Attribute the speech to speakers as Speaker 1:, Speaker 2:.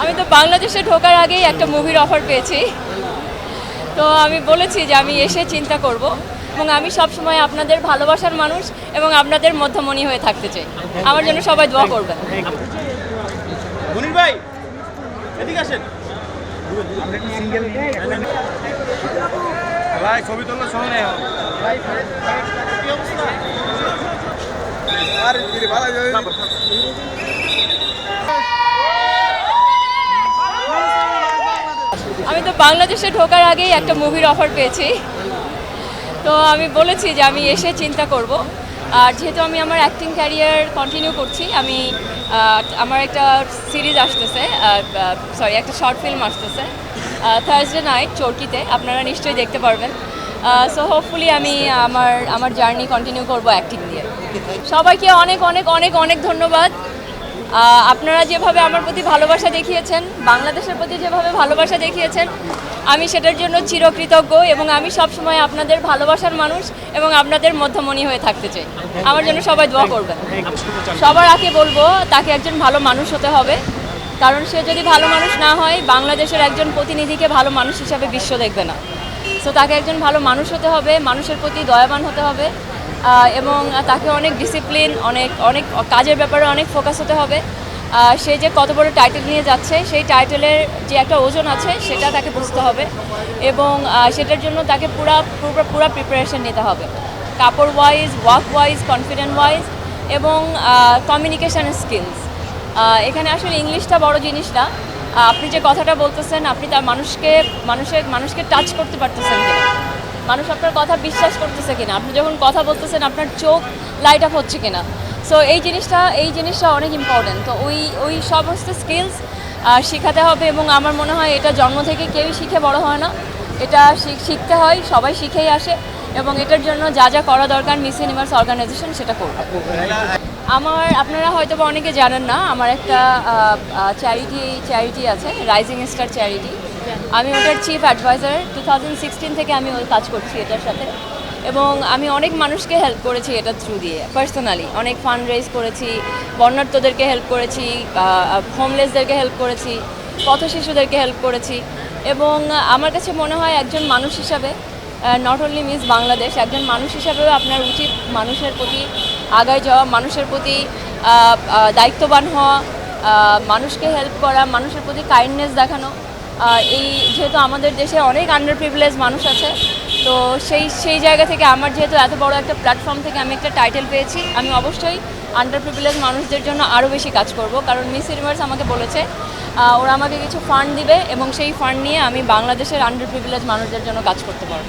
Speaker 1: আমি তো বাংলাদেশে ঢোকার আগেই একটা মুভির অফার পেয়েছি। তো আমি বলেছি যে আমি এসে চিন্তা করব এবং আমি সবসময় আপনাদের ভালোবাসার মানুষ এবং আপনাদের মধ্যমণি হয়ে থাকতে চাই। আমার জন্য সবাই দোয়া করবেন।
Speaker 2: ভাই ভালো যাবে।
Speaker 1: আমি তো বাংলাদেশে ঢোকার আগেই একটা মুভির অফার পেয়েছি। তো আমি বলেছি যে আমি এসে চিন্তা করব। আর যেহেতু আমি আমার অ্যাক্টিং ক্যারিয়ার কন্টিনিউ করছি, আমি আমার একটা সিরিজ আসতেছে সরি একটা শর্ট ফিল্ম আসতেছে থার্সডে নাইট চরকিতে। আপনারা নিশ্চয়ই দেখতে পারবেন। সো হোপফুলি আমি আমার আমার জার্নি কন্টিনিউ করব অ্যাক্টিং দিয়ে সবাইকে অনেক অনেক অনেক অনেক ধন্যবাদ। আপনারা যেভাবে আমার প্রতি ভালোবাসা দেখিয়েছেন, বাংলাদেশের প্রতি যেভাবে ভালোবাসা দেখিয়েছেন, আমি সেটার জন্য চিরকৃতজ্ঞ এবং আমি সবসময় আপনাদের ভালোবাসার মানুষ এবং আপনাদের মধ্যমণি হয়ে থাকতে চাই। আমার জন্য সবাই দোয়া করবেন। সবার আগে বলব, তাকে একজন ভালো মানুষ হতে হবে, কারণ সে যদি ভালো মানুষ না হয়, বাংলাদেশের একজন প্রতিনিধিকে ভালো মানুষ হিসাবে বিশ্ব দেখবে না। সো তাকে একজন ভালো মানুষ হতে হবে, মানুষের প্রতি দয়াবান হতে হবে এবং তাকে অনেক ডিসিপ্লিন অনেক অনেক কাজের ব্যাপারে অনেক ফোকাস হতে হবে। সে যে কত বড় টাইটেল নিয়ে যাচ্ছে, সেই টাইটেলের যে একটা ওজন আছে, সেটা তাকে বুঝতে হবে এবং সেটার জন্য তাকে পুরা, পুরো পুরো প্রিপারেশন নিতে হবে। কাপড় wise work wise confident wise এবং কমিউনিকেশান স্কিলস এখানে আসলে ইংলিশটা বড় জিনিস না। আপনি যে কথাটা বলতেছেন, আপনি তার মানুষকে, মানুষের, মানুষকে টাচ করতে পারতেছেন কিনা। মানুষ আপনার কথা বিশ্বাস করতেছে কিনা? আপনি যখন কথা বলতেছেন, আপনার চোখ লাইট আপ হচ্ছে কিনা? সো এই জিনিসটা এই জিনিসটা অনেক ইম্পর্টেন্ট তো ওই ওই সমস্ত স্কিলস শেখাতে হবে এবং আমার মনে হয় এটা জন্ম থেকে কেউই শিখে বড় হয় না। এটা শিখ- শিখতে হয়, সবাই শিখেই আসে এবং এটার জন্য যা যা করা দরকার মিস ইউনিভার্স অর্গানাইজেশন সেটা করবে। আমার, আপনারা হয়তো অনেকে জানেন না, আমার একটা চ্যারিটি চ্যারিটি আছে রাইজিং স্টার চ্যারিটি আমি ওটার chief adviser two thousand sixteen থেকে আমি ওই কাজ করছি এটার সাথে। এবং আমি অনেক মানুষকে হেল্প করেছি এটা থ্রু দিয়ে পার্সোনালি অনেক ফান্ড রেজ করেছি বন্যার্থদেরকে হেল্প করেছি হোমলেসদেরকে হেল্প করেছি পথ শিশুদেরকে হেল্প করেছি। এবং আমার কাছে মনে হয় একজন মানুষ হিসাবে নট অনলি মিস বাংলাদেশ একজন মানুষ হিসাবেও আপনার উচিত মানুষের প্রতি আগায় যাওয়া, মানুষের প্রতি দায়িত্ববান হওয়া মানুষকে হেল্প করা, মানুষের প্রতি কাইন্ডনেস দেখানো। এই যেহেতু আমাদের দেশে অনেক আন্ডার প্রিভিলেজ মানুষ আছে, তো সেই সেই জায়গা থেকে আমার যেহেতু এত বড় একটা প্ল্যাটফর্ম থেকে আমি একটা টাইটেল পেয়েছি, আমি অবশ্যই আন্ডার প্রিভিলেজ মানুষদের জন্য আরও বেশি কাজ করব। কারণ মিস ইউনিভার্স আমাকে বলেছে ওরা আমাকে কিছু ফান্ড দিবে এবং সেই ফান্ড নিয়ে আমি বাংলাদেশের আন্ডার প্রিভিলেজ মানুষদের জন্য কাজ করতে পারব।